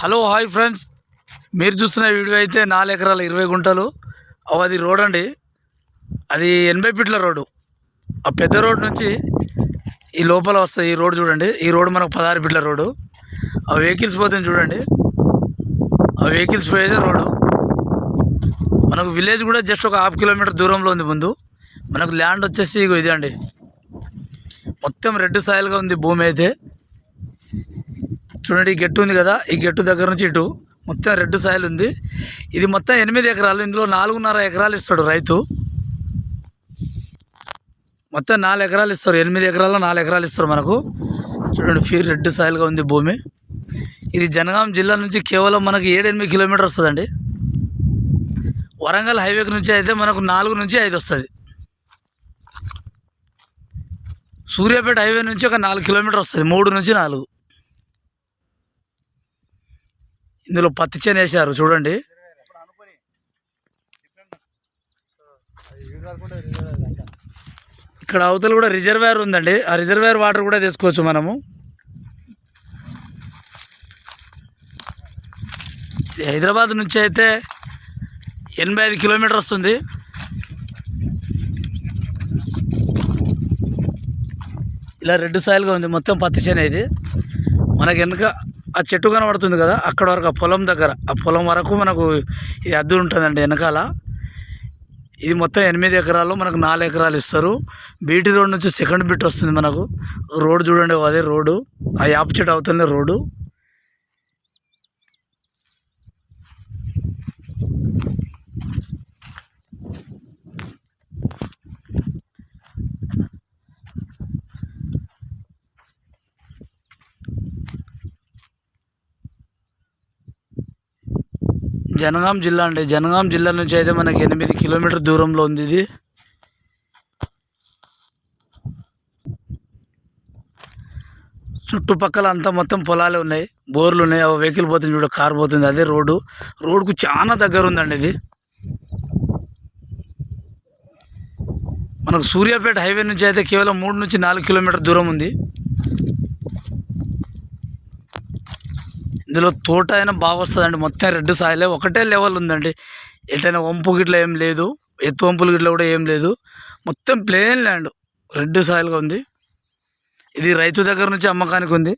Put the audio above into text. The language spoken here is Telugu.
Hello hi friends. మీరు చూస్తున్న వీడియో అయితే నాలుగు ఎకరాల ఇరవై గుంటలు. అవి అది రోడ్ అండి. అది ఎనభై ఫీట్ల రోడ్డు. ఆ పెద్ద రోడ్ నుంచి ఈ లోపల వస్తుంది ఈ రోడ్ చూడండి. ఈ రోడ్ మనకు పదహారు ఫీట్ల రోడ్డు. ఆ వెహికల్స్ పోతుంది చూడండి. ఆ వెహికల్స్ పోయేదే రోడ్డు. మనకు విలేజ్ కూడా జస్ట్ ఒక హాఫ్ కిలోమీటర్ దూరంలో ఉంది ముందు. మనకు ల్యాండ్ వచ్చేసి ఇదే అండి. మొత్తం రెడ్ సాయిల్గా ఉంది భూమి అయితే. చూడండి ఈ గెట్టు ఉంది కదా ఈ గెట్టు దగ్గర నుంచి ఇటు మొత్తం రెడ్ సాయిల్ ఉంది. ఇది మొత్తం ఎనిమిది ఎకరాలు ఇందులో నాలుగున్నర ఎకరాలు ఇస్తాడు రైతు. మొత్తం నాలుగు ఎకరాలు ఇస్తారు ఎనిమిది ఎకరాల్లో నాలుగు ఎకరాలు ఇస్తారు మనకు. చూడండి ఫీ రెడ్ సాయిల్గా ఉంది భూమి. ఇది జనగాం జిల్లా నుంచి కేవలం మనకి ఏడెనిమిది కిలోమీటర్ వస్తుందండి. వరంగల్ హైవే నుంచి అయితే మనకు నాలుగు నుంచి ఐదు వస్తుంది. సూర్యాపేట హైవే నుంచి ఒక నాలుగు కిలోమీటర్ వస్తుంది మూడు నుంచి నాలుగు. ఇందులో పత్తి చేను వేసారు చూడండి. ఇక్కడ అవతల కూడా రిజర్వేర్ ఉందండి. ఆ రిజర్వేర్ వాటర్ కూడా తీసుకోవచ్చు మనము. హైదరాబాద్ నుంచి అయితే ఎనభై ఐదు కిలోమీటర్ వస్తుంది. ఇలా రెడ్ సాయిల్గా ఉంది మొత్తం పత్తి చేను ఇది. మనకి ఆ చెట్టు కనబడుతుంది కదా అక్కడ వరకు ఆ పొలం దగ్గర. ఆ పొలం వరకు మనకు ఈ అద్దె ఉంటుందండి వెనకాల. ఇది మొత్తం ఎనిమిది ఎకరాలు మనకు నాలుగు ఎకరాలు ఇస్తారు. బీటీ రోడ్ నుంచి సెకండ్ బిట్ వస్తుంది మనకు. రోడ్ చూడండి అదే రోడ్డు ఆ యాప్ చెట్టు అవుతుంది రోడ్డు జనగాం జిల్లా అండి. జనగాం జిల్లా నుంచి అయితే మనకి ఎనిమిది కిలోమీటర్ దూరంలో ఉంది ఇది. చుట్టుపక్కల అంతా మొత్తం పొలాలే ఉన్నాయి. బోర్లు ఉన్నాయి. అవి వెహికల్ పోతుంది చూడ కార్ పోతుంది. అదే రోడ్డు. రోడ్డుకు చాలా దగ్గర ఉందండి ఇది. మనకు సూర్యాపేట హైవే నుంచి అయితే కేవలం మూడు నుంచి నాలుగు కిలోమీటర్ దూరం ఉంది. ఇందులో తోట అయినా బాగా వస్తుందండి. మొత్తం రెడ్ సాయిలే ఒకటే లెవెల్ ఉందండి. ఎటైనా వంపు గిట్ల ఏం లేదు. ఎత్తు వంపులు గిట్ల కూడా ఏం లేదు. మొత్తం ప్లేన్ ల్యాండ్ రెడ్ సాయిల్గా ఉంది. ఇది రైతు దగ్గర నుంచి అమ్మకానికి ఉంది.